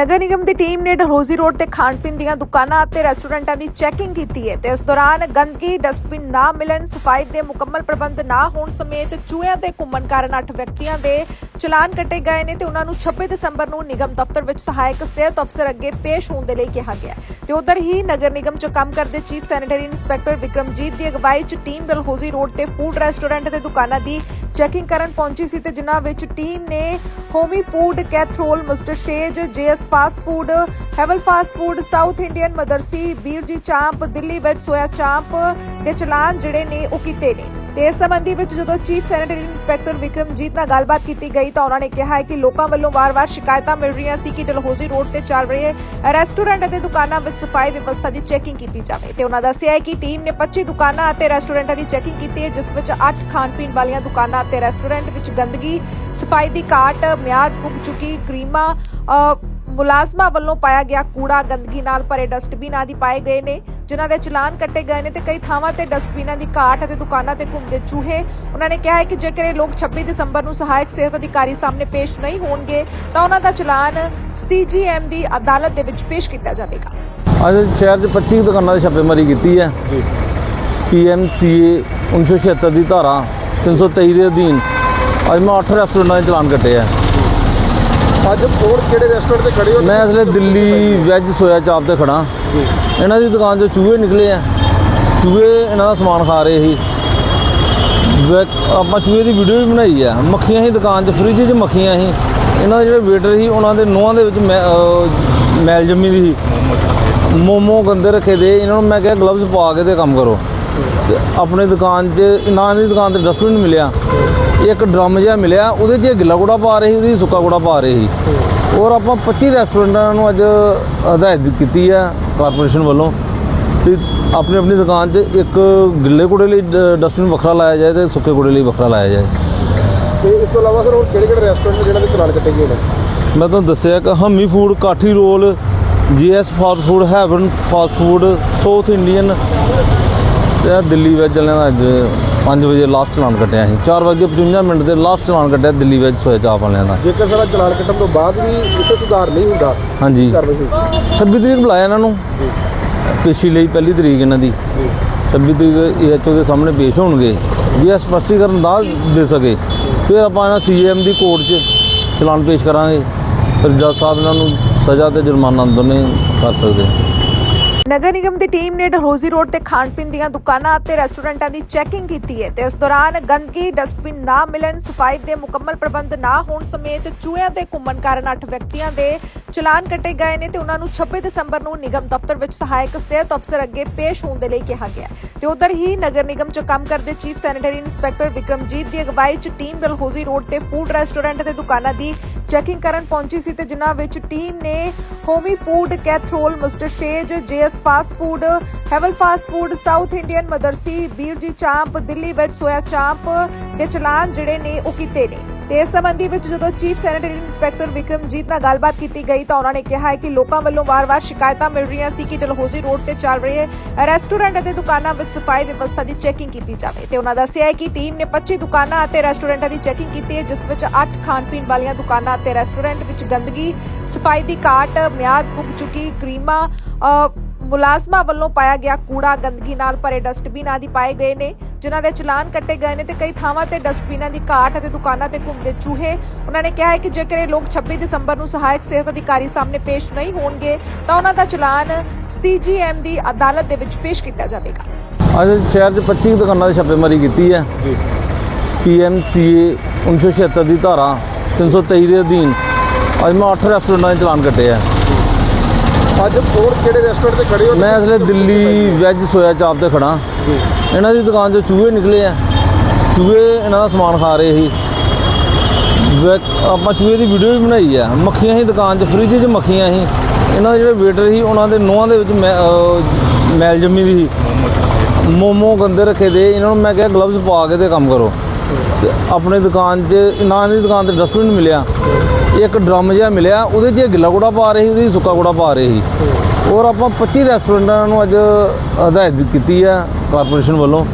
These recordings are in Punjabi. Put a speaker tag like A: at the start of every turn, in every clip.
A: ਨਗਰ ਨਿਗਮ ਦੀ ਟੀਮ ਨੇ ਢਰੋਜ਼ੀ ਰੋਡ ਤੇ ਖਾਣ ਪੀਣ ਦੀਆਂ ਦੁਕਾਨਾਂ ਅਤੇ ਰੈਸਟੋਰੈਂਟਾਂ ਦੀ ਚੈਕਿੰਗ ਕੀਤੀ ਹੈ ਤੇ ਇਸ ਦੌਰਾਨ ਗੰਦਗੀ, ਡਸਟਬਿਨ ਨਾ ਮਿਲਣ, ਸਫ਼ਾਈ ਦੇ ਮੁਕੰਮਲ ਪ੍ਰਬੰਧ ਨਾ ਹੋਣ ਸਮੇਤ ਚੂਹਿਆਂ ਤੇ ਘੁੰਮਣ ਕਾਰਨ 8 ਵਿਅਕਤੀਆਂ ਦੇ ਚਲਾਨ ਕੱਟੇ ਗਏ ਨੇ ਤੇ ਉਹਨਾਂ ਨੂੰ 26 ਦਸੰਬਰ ਨੂੰ ਨਿਗਮ ਦਫ਼ਤਰ ਵਿੱਚ ਸਹਾਇਕ ਸਿਹਤ ਅਫਸਰ ਅੱਗੇ ਪੇਸ਼ ਹੋਣ ਦੇ ਲਈ ਕਿਹਾ ਗਿਆ ਤੇ ਉਧਰ ਹੀ ਨਗਰ ਨਿਗਮ 'ਚ ਕੰਮ ਕਰਦੇ ਚੀਫ ਸੈਨੇਟਰੀ ਇੰਸਪੈਕਟਰ ਵਿਕਰਮਜੀਤ ਦੀ ਅਗਵਾਈ 'ਚ ਟੀਮ ਡਲਹੌਜ਼ੀ ਰੋਡ ਤੇ ਫੂਡ ਰੈਸਟੋਰੈਂਟ ਤੇ ਦੁਕਾਨਾਂ ਦੀ ਚੈਕਿੰਗ ਕਰਨ ਪਹੁੰਚੀ ਸੀ ਤੇ ਜਿਨ੍ਹਾਂ ਵਿੱਚ ਟੀਮ ਨੇ ਹੋਮੀ ਫੂਡ, ਕੈਥਰੋਲ, mister ਸ਼ੇਜ, JS fast food, heaven fast food, south Indian ਮਦਰਸੀ ਬੀਰਜੀ ਚਾਂਪ, ਦਿੱਲੀ ਵਿੱਚ ਸੋਇਆ ਚਾਂਪ ਦੇ ਚਲਾਨ ਜਿਹੜੇ ਨੇ ਉਹ ਕੀਤੇ ਨੇ। ਤੇ ਇਸ ਸੰਬੰਧੀ ਵਿੱਚ ਜਦੋਂ ਚੀਫ ਸੈਨੇਟਰੀ ਇੰਸਪੈਕਟਰ ਵਿਕਰਮਜੀਤ ਨਾਲ ਗੱਲਬਾਤ ਕੀਤੀ ਗਈ ਤਾਂ ਉਹਨਾਂ ਨੇ ਕਿਹਾ ਕਿ ਲੋਕਾਂ ਵੱਲੋਂ ਵਾਰ-ਵਾਰ ਸ਼ਿਕਾਇਤਾਂ ਮਿਲ ਰਹੀਆਂ ਸੀ ਕਿ ਡਲਹੌਜ਼ੀ ਰੋਡ ਤੇ ਚੱਲ ਰਹੇ ਰੈਸਟੋਰੈਂਟ ਅਤੇ ਦੁਕਾਨਾਂ ਵਿੱਚ ਸਫ਼ਾਈ ਵਿਵਸਥਾ ਦੀ ਚੈਕਿੰਗ ਕੀਤੀ ਜਾਵੇ। ਤੇ ਉਹਨਾਂ ਦੱਸਿਆ ਹੈ ਕਿ ਟੀਮ ਨੇ 25 ਦੁਕਾਨਾਂ ਅਤੇ ਰੈਸਟੋਰੈਂਟਾਂ ਦੀ ਚੈਕਿੰਗ ਕੀਤੀ ਹੈ ਜਿਸ ਵਿੱਚ 8 ਖਾਣ ਪੀਣ ਵਾਲੀਆਂ ਦੁਕਾਨਾਂ ਅਤੇ ਰੈਸਟੋਰੈਂਟ ਵਿੱਚ ਗੰਦਗੀ ਸਫ਼ਾਈ ਦੀ ਘਾਟ ਮਿਆਦ ਪੁੱਗ ਚੁੱਕੀ ਕਰੀਮਾਂ ਅ, ਮੁਲਾਜ਼ਮਾਂ ਵੱਲੋਂ ਪਾਇਆ ਗਿਆ ਕੂੜਾ ਗੰਦਗੀ ਨਾਲ ਭਰੇ ਡਸਟਬਿਨ ਆਦਿ ਪਾਏ ਗਏ ਨੇ। ਜਿਨ੍ਹਾਂ ਦੇ ਚਲਾਨ ਕੱਟੇ ਗਏ ਨੇ ਤੇ ਕਈ ਥਾਵਾਂ ਤੇ ਡਸਟਬਿਨਾਂ ਦੀ ਘਾਟ ਅਤੇ ਦੁਕਾਨਾਂ ਤੇ ਘੁੰਮਦੇ ਚੂਹੇ। ਉਹਨਾਂ ਨੇ ਕਿਹਾ ਹੈ ਕਿ ਜੇਕਰ ਇਹ ਲੋਕ 26 ਦਸੰਬਰ ਨੂੰ ਸਹਾਇਕ ਸਿਹਤ ਅਧਿਕਾਰੀ ਸਾਹਮਣੇ ਪੇਸ਼ ਨਹੀਂ ਹੋਣਗੇ ਤਾਂ ਉਹਨਾਂ ਦਾ ਚਲਾਨ ਸੀਜੀਐਮ ਦੀ ਅਦਾਲਤ ਦੇ ਵਿੱਚ ਪੇਸ਼ ਕੀਤਾ ਜਾਵੇਗਾ।
B: ਅੱਜ ਸ਼ਹਿਰ 'ਚ 25 ਦੁਕਾਨਾਂ ਦੀ ਛਾਪੇਮਾਰੀ ਕੀਤੀ ਹੈ। ਪੀਐਮਸੀਏ 1976 ਦੀ ਧਾਰਾ 323 ਦੇ ਅਧੀਨ। ਅੱਜ ਮੈਂ 8 ਰੈਸਟੋਰੈਂਟਾਂ ਦੇ ਚਲਾਨ ਕੱਟੇ ਆ
C: ਅੱਜ ਕੋਲ ਕਿਹੜੇ ਰੈਸਟੋਰੈਂਟ ਤੇ ਖੜੇ ਹੋ?
B: ਮੈਂ ਇਸ ਵੇਲੇ ਦਿੱਲੀ ਵੈਜ ਸੋਇਆ ਚਾਪ ਤੇ ਖੜਾ ਇਹਨਾਂ ਦੀ ਦੁਕਾਨ 'ਚੋਂ ਚੂਹੇ ਨਿਕਲੇ ਆ। ਚੂਹੇ ਇਹਨਾਂ ਦਾ ਸਮਾਨ ਖਾ ਰਹੇ ਸੀ। ਆਪਾਂ ਚੂਹੇ ਦੀ ਵੀਡੀਓ ਵੀ ਬਣਾਈ ਆ। ਮੱਖੀਆਂ ਸੀ ਦੁਕਾਨ 'ਚ ਫ੍ਰਿਜ 'ਚ ਮੱਖੀਆਂ ਸੀ। ਇਹਨਾਂ ਦੇ ਜਿਹੜੇ ਵੇਟਰ ਸੀ ਉਹਨਾਂ ਦੇ ਨੋਹਾਂ ਦੇ ਵਿੱਚ ਮੈਲ ਜੰਮੀ ਦੀ ਸੀ। ਮੋਮੋ ਗੰਦੇ ਰੱਖੇ ਦੇ। ਇਹਨਾਂ ਨੂੰ ਮੈਂ ਕਿਹਾ ਗਲਵਜ਼ ਪਾ ਕੇ ਤੇ ਕੰਮ ਕਰੋ। ਆਪਣੀ ਦੁਕਾਨ 'ਚ ਇਹਨਾਂ ਦੀ ਦੁਕਾਨ ਤੇ ਡਸਟਬਿਨ ਮਿਲਿਆ। ਇੱਕ ਡਰਮ ਜਿਹਾ ਮਿਲਿਆ ਉਹਦੇ 'ਚ ਗਿੱਲਾ ਕੂੜਾ ਪਾ ਰਹੇ ਸੀ ਉਹਦੇ ਸੁੱਕਾ ਕੂੜਾ ਪਾ ਰਹੇ ਸੀ। ਔਰ ਆਪਾਂ 25 ਰੈਸਟੋਰੈਂਟਾਂ ਨੂੰ ਅੱਜ ਹਦਾਇਤ ਕੀਤੀ ਹੈ ਕਾਰਪੋਰੇਸ਼ਨ ਵੱਲੋਂ ਕਿ ਆਪਣੀ ਆਪਣੀ ਦੁਕਾਨ 'ਚ ਇੱਕ ਗਿੱਲੇ ਕੂੜੇ ਲਈ ਡਸਟਬਿਨ ਵੱਖਰਾ ਲਾਇਆ ਜਾਏ ਤੇ ਸੁੱਕੇ ਕੂੜੇ ਲਈ ਵੱਖਰਾ ਲਾਇਆ ਜਾਏ।
C: ਤੇ ਇਸ ਤੋਂ ਇਲਾਵਾ ਸਰ ਹੋਰ ਕਿਹੜੇ ਕਿਹੜੇ ਰੈਸਟੋਰੈਂਟ ਨੇ ਜਿਹਨਾਂ ਦੇ ਚਲਾਨ ਕੱਟੇ ਗਏ ਨੇ?
B: ਮੈਂ ਤੁਹਾਨੂੰ ਦੱਸਿਆ ਕਿ homey food kathi roll GS fast food heaven fast food south Indian ਤੇ ਦਿੱਲੀ ਵੈਜ ਵਾਲਿਆਂ ਦਾ ਅੱਜ। 5 ਵਜੇ ਲਾਸਟ ਚਲਾਨ ਕੱਟਿਆ ਸੀ 4 ਵਜੇ 55 ਮਿੰਟ ਦੇ ਲਾਸਟ ਚਲਾਨ ਕੱਟਿਆ ਦਿੱਲੀ ਵੈਜ ਸੋਇਆ ਚਾਪ ਵਾਲਿਆਂ ਦਾ।
C: ਜੇਕਰ ਸਾਰਾ ਚਲਾਨ ਕੱਟਣ ਤੋਂ ਬਾਅਦ ਵੀ ਇੱਥੇ ਸੁਧਾਰ ਨਹੀਂ ਹੁੰਦਾ
B: ਹਾਂਜੀ।
C: ਕਾਰਵਾਈ ਹੋਈ
B: 26 ਤਰੀਕ ਬੁਲਾਇਆ ਇਹਨਾਂ ਨੂੰ। ਪੇਸ਼ੀ ਲਈ ਪਹਿਲੀ ਤਰੀਕ ਇਹਨਾਂ ਦੀ। 26 ਤਰੀਕ ਏਐਚਓ ਦੇ ਸਾਹਮਣੇ ਪੇਸ਼ ਹੋਣਗੇ। ਜੇ ਇਹ ਸਪਸ਼ਟੀਕਰਨ ਦਾ ਦੇ ਸਕੇ ਫਿਰ ਆਪਾਂ ਇਹਨਾਂ ਸੀਐਮ ਦੀ ਕੋਰਟ 'ਚ ਚਲਾਨ ਪੇਸ਼ ਕਰਾਂਗੇ। ਫਿਰ ਜੱਜ ਸਾਹਿਬ ਇਹਨਾਂ ਨੂੰ ਸਜ਼ਾ ਤੇ ਜੁਰਮਾਨਾ ਦੋਨੇ ਕਰ ਸਕਦੇ
A: ਨਗਰ ਨਿਗਮ ਦੀ ਟੀਮ ਨੇ ਢਰੋਜ਼ੀ ਰੋਡ ਤੇ ਖਾਣ ਪੀਣ ਦੀਆਂ ਦੁਕਾਨਾਂ ਅਤੇ ਰੈਸਟੋਰੈਂਟਾਂ ਦੀ ਚੈਕਿੰਗ ਕੀਤੀ ਹੈ ਤੇ ਉਸ ਦੌਰਾਨ ਗੰਦਗੀ, ਡਸਟਬਿਨ ਨਾ ਮਿਲਣ, ਸਫ਼ਾਈ ਦੇ ਮੁਕੰਮਲ ਪ੍ਰਬੰਧ ਨਾ ਹੋਣ ਸਮੇਤ ਚੂਹਿਆਂ ਤੇ ਘੁੰਮਣ ਕਾਰਨ 8 ਵਿਅਕਤੀਆਂ ਦੇ ਚਲਾਨ ਕੱਟੇ ਗਏ ਨੇ ਤੇ ਉਹਨਾਂ ਨੂੰ 26 ਦਸੰਬਰ ਨੂੰ ਨਿਗਮ ਦਫ਼ਤਰ ਵਿੱਚ ਸਹਾਇਕ ਸਿਹਤ ਅਫਸਰ ਅੱਗੇ ਪੇਸ਼ ਹੋਣ ਦੇ ਲਈ ਕਿਹਾ ਗਿਆ ਹੈ। ਤੇ ਉਧਰ ਹੀ ਨਗਰ ਨਿਗਮ 'ਚ ਕੰਮ ਕਰਦੇ ਚੀਫ ਸੈਨੇਟਰੀ ਇੰਸਪੈਕਟਰ ਵਿਕਰਮਜੀਤ ਦੀ ਅਗਵਾਈ 'ਚ ਟੀਮ ਡਲਹੌਜ਼ੀ ਰੋਡ ਤੇ ਫੂਡ ਰੈਸਟੋਰੈਂਟ ਤੇ ਦੁਕਾਨਾਂ ਦੀ ਚੈਕਿੰਗ ਕਰਨ ਪਹੁੰਚੀ ਸੀ ਤੇ ਜਿਨ੍ਹਾਂ ਵਿੱਚ ਟੀਮ ਨੇ ਹੋਮੀ ਫੂਡ, ਕੈਥਰੋਲ, mister ਸ਼ੇਜ, JS fast food, heaven fast food, south Indian ਮਦਰਸੀ ਬੀਰਜੀ ਚਾਂਪ, ਦਿੱਲੀ ਵਿੱਚ ਸੋਇਆ ਚਾਂਪ ਦੇ ਚਲਾਨ ਜਿਹੜੇ ਨੇ ਉਹ ਕੀਤੇ ਨੇ। ਤੇ ਇਸ ਸੰਬੰਧੀ ਵਿੱਚ ਜਦੋਂ ਚੀਫ ਸੈਨੇਟਰੀ ਇੰਸਪੈਕਟਰ ਵਿਕਰਮਜੀਤ ਨਾਲ ਗੱਲਬਾਤ ਕੀਤੀ ਗਈ ਤਾਂ ਉਹਨਾਂ ਨੇ ਕਿਹਾ ਹੈ ਕਿ ਲੋਕਾਂ ਵੱਲੋਂ ਵਾਰ-ਵਾਰ ਸ਼ਿਕਾਇਤਾਂ ਮਿਲ ਰਹੀਆਂ ਸੀ ਕਿ ਡਲਹੌਜ਼ੀ ਰੋਡ ਤੇ ਚੱਲ ਰਹੇ ਰੈਸਟੋਰੈਂਟ ਅਤੇ ਦੁਕਾਨਾਂ ਵਿੱਚ ਸਫ਼ਾਈ ਵਿਵਸਥਾ ਦੀ ਚੈਕਿੰਗ ਕੀਤੀ ਜਾਵੇ। ਤੇ ਉਹਨਾਂ ਦੱਸਿਆ ਹੈ ਕਿ ਟੀਮ ਨੇ 25 ਦੁਕਾਨਾਂ ਅਤੇ ਰੈਸਟੋਰੈਂਟਾਂ ਦੀ ਚੈਕਿੰਗ ਕੀਤੀ ਹੈ ਜਿਸ ਵਿੱਚ 8 ਖਾਣ ਪੀਣ ਵਾਲੀਆਂ ਦੁਕਾਨਾਂ ਅਤੇ ਰੈਸਟੋਰੈਂਟ ਵਿੱਚ ਗੰਦਗੀ ਸਫ਼ਾਈ ਦੀ ਘਾਟ ਮਿਆਦ ਪੁੱਗ ਚੁੱਕੀ ਕਰੀਮਾਂ ਅ, ਮੁਲਾਜ਼ਮਾਂ ਵੱਲੋਂ ਪਾਇਆ ਗਿਆ ਕੂੜਾ ਗੰਦਗੀ ਨਾਲ ਭਰੇ ਡਸਟਬਿਨ ਆਦਿ ਪਾਏ ਗਏ ਨੇ। ਜਿਨ੍ਹਾਂ ਦੇ ਚਲਾਨ ਕੱਟੇ ਗਏ ਨੇ ਤੇ ਕਈ ਥਾਵਾਂ ਤੇ ਡਸਟਬਿਨਾਂ ਦੀ ਘਾਟ ਅਤੇ ਦੁਕਾਨਾਂ ਤੇ ਘੁੰਮਦੇ ਚੂਹੇ। ਉਹਨਾਂ ਨੇ ਕਿਹਾ ਹੈ ਕਿ ਜੇਕਰ ਇਹ ਲੋਕ 26 ਦਸੰਬਰ ਨੂੰ ਸਹਾਇਕ ਸਿਹਤ ਅਧਿਕਾਰੀ ਸਾਹਮਣੇ ਪੇਸ਼ ਨਹੀਂ ਹੋਣਗੇ ਤਾਂ ਉਹਨਾਂ ਦਾ ਚਲਾਨ ਸੀਜੀਐਮ ਦੀ ਅਦਾਲਤ ਦੇ ਵਿੱਚ ਪੇਸ਼ ਕੀਤਾ ਜਾਵੇਗਾ।
B: ਅੱਜ ਸ਼ਹਿਰ 'ਚ 25 ਦੁਕਾਨਾਂ ਦੀ ਛਾਪੇਮਾਰੀ ਕੀਤੀ ਹੈ। ਪੀਐਮਸੀਏ 1976 ਦੀ ਧਾਰਾ 323 ਦੇ ਅਧੀਨ। ਅੱਜ ਮੈਂ 8 ਰੈਸਟੋਰੈਂਟਾਂ ਦੇ ਚਲਾਨ ਕੱਟੇ ਆ
C: ਅੱਜ ਕੋਲ ਕਿਹੜੇ ਰੈਸਟੋਰੈਂਟ ਤੇ ਖੜੇ ਹੋ?
B: ਮੈਂ ਇਸ ਵੇਲੇ ਦਿੱਲੀ ਵੈਜ ਸੋਇਆ ਚਾਪ ਤੇ ਖੜਾ। ਇਹਨਾਂ ਦੀ ਦੁਕਾਨ 'ਚੋਂ ਚੂਹੇ ਨਿਕਲੇ ਆ। ਚੂਹੇ ਇਹਨਾਂ ਦਾ ਸਮਾਨ ਖਾ ਰਹੇ ਸੀ। ਵੈ- ਆਪਾਂ ਚੂਹੇ ਦੀ ਵੀਡੀਓ ਵੀ ਬਣਾਈ ਆ। ਮੱਖੀਆਂ ਸੀ ਦੁਕਾਨ 'ਚ ਫ੍ਰਿਜ 'ਚ ਮੱਖੀਆਂ ਸੀ। ਇਹਨਾਂ ਦੇ ਜਿਹੜੇ ਵੇਟਰ ਸੀ ਉਹਨਾਂ ਦੇ ਨੋਹਾਂ ਦੇ ਵਿੱਚ ਮੈਲ ਜੰਮੀ ਦੀ ਸੀ। ਮੋਮੋ ਗੰਦੇ ਰੱਖੇ ਦੇ। ਇਹਨਾਂ ਨੂੰ ਮੈਂ ਕਿਹਾ ਗਲਵਜ਼ ਪਾ ਕੇ ਤੇ ਕੰਮ ਕਰੋ। ਆਪਣੀ ਦੁਕਾਨ 'ਚ ਇਹਨਾਂ ਦੀ ਦੁਕਾਨ ਤੇ ਡਸਟਬਿਨ ਮਿਲਿਆ। ਇੱਕ ਡਰਮ ਜਿਹਾ ਮਿਲਿਆ ਉਹਦੇ 'ਚ ਗਿੱਲਾ ਕੂੜਾ ਪਾ ਰਹੇ ਸੀ ਉਹਦੇ 'ਚ ਸੁੱਕਾ ਕੂੜਾ ਪਾ ਰਹੇ ਸੀ। ਔਰ ਆਪਾਂ 25 ਰੈਸਟੋਰੈਂਟਾਂ ਨੂੰ ਅੱਜ ਹਦਾਇਤ ਕੀਤੀ ਹੈ ਕਾਰਪੋਰੇਸ਼ਨ ਵੱਲੋਂ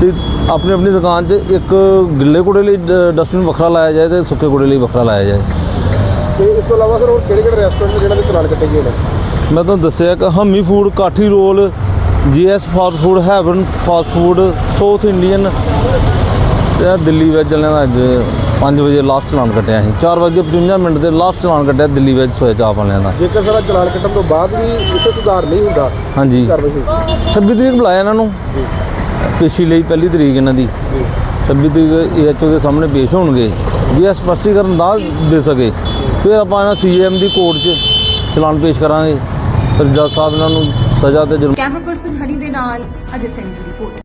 B: ਕਿ ਆਪਣੀ ਆਪਣੀ ਦੁਕਾਨ 'ਚ ਇੱਕ ਗਿੱਲੇ ਕੂੜੇ ਲਈ ਡਸਟਬਿਨ ਵੱਖਰਾ ਲਾਇਆ ਜਾਏ ਤੇ ਸੁੱਕੇ ਕੂੜੇ ਲਈ ਵੱਖਰਾ ਲਾਇਆ ਜਾਏ।
C: ਤੇ ਇਸ ਤੋਂ ਇਲਾਵਾ ਸਰ ਹੋਰ ਕਿਹੜੇ ਕਿਹੜੇ ਰੈਸਟੋਰੈਂਟ ਨੇ ਜਿਹਨਾਂ ਦੇ ਚਲਾਨ ਕੱਟੇ ਗਏ ਨੇ?
B: ਮੈਂ ਤੁਹਾਨੂੰ ਦੱਸਿਆ ਕਿ homey food kathi roll GS fast food heaven fast food south Indian ਤੇ ਦਿੱਲੀ ਵੈਜ ਵਾਲਿਆਂ ਦਾ ਅੱਜ। 5 ਵਜੇ ਲਾਸਟ ਚਲਾਨ ਕੱਟਿਆ ਸੀ 4 ਵਜੇ 55 ਮਿੰਟ ਦੇ ਲਾਸਟ ਚਲਾਨ ਕੱਟਿਆ ਦਿੱਲੀ ਵੈਜ ਸੋਇਆ ਚਾਪ ਵਾਲਿਆਂ ਦਾ।
C: ਜੇਕਰ ਸਾਰਾ ਚਲਾਨ ਕੱਟਣ ਤੋਂ ਬਾਅਦ ਵੀ ਇੱਥੇ ਸੁਧਾਰ ਨਹੀਂ ਹੁੰਦਾ
B: ਹਾਂਜੀ।
C: ਕਾਰਵਾਈ ਹੋਈ
B: 26 ਤਰੀਕ ਬੁਲਾਇਆ ਇਹਨਾਂ ਨੂੰ। ਪੇਸ਼ੀ ਲਈ ਪਹਿਲੀ ਤਰੀਕ ਇਹਨਾਂ ਦੀ। 26 ਤਰੀਕ ਏਐਚਓ ਦੇ ਸਾਹਮਣੇ ਪੇਸ਼ ਹੋਣਗੇ। ਜੇ ਇਹ ਸਪਸ਼ਟੀਕਰਨ ਨਾ ਦੇ ਸਕੇ ਫਿਰ ਆਪਾਂ ਇਹਨਾਂ ਸੀਐਮ ਦੀ ਕੋਰਟ 'ਚ ਚਲਾਨ ਪੇਸ਼ ਕਰਾਂਗੇ। ਫਿਰ ਜੱਜ ਸਾਹਿਬ ਇਹਨਾਂ ਨੂੰ ਸਜ਼ਾ ਤੇ ਜੁਰਮ
D: ਕੈਮਰਾ ਪਰਸਨ ਹਨੀ ਦੇ ਨਾਲ ਅਜੇ ਦੀ ਰਿਪੋਰਟ।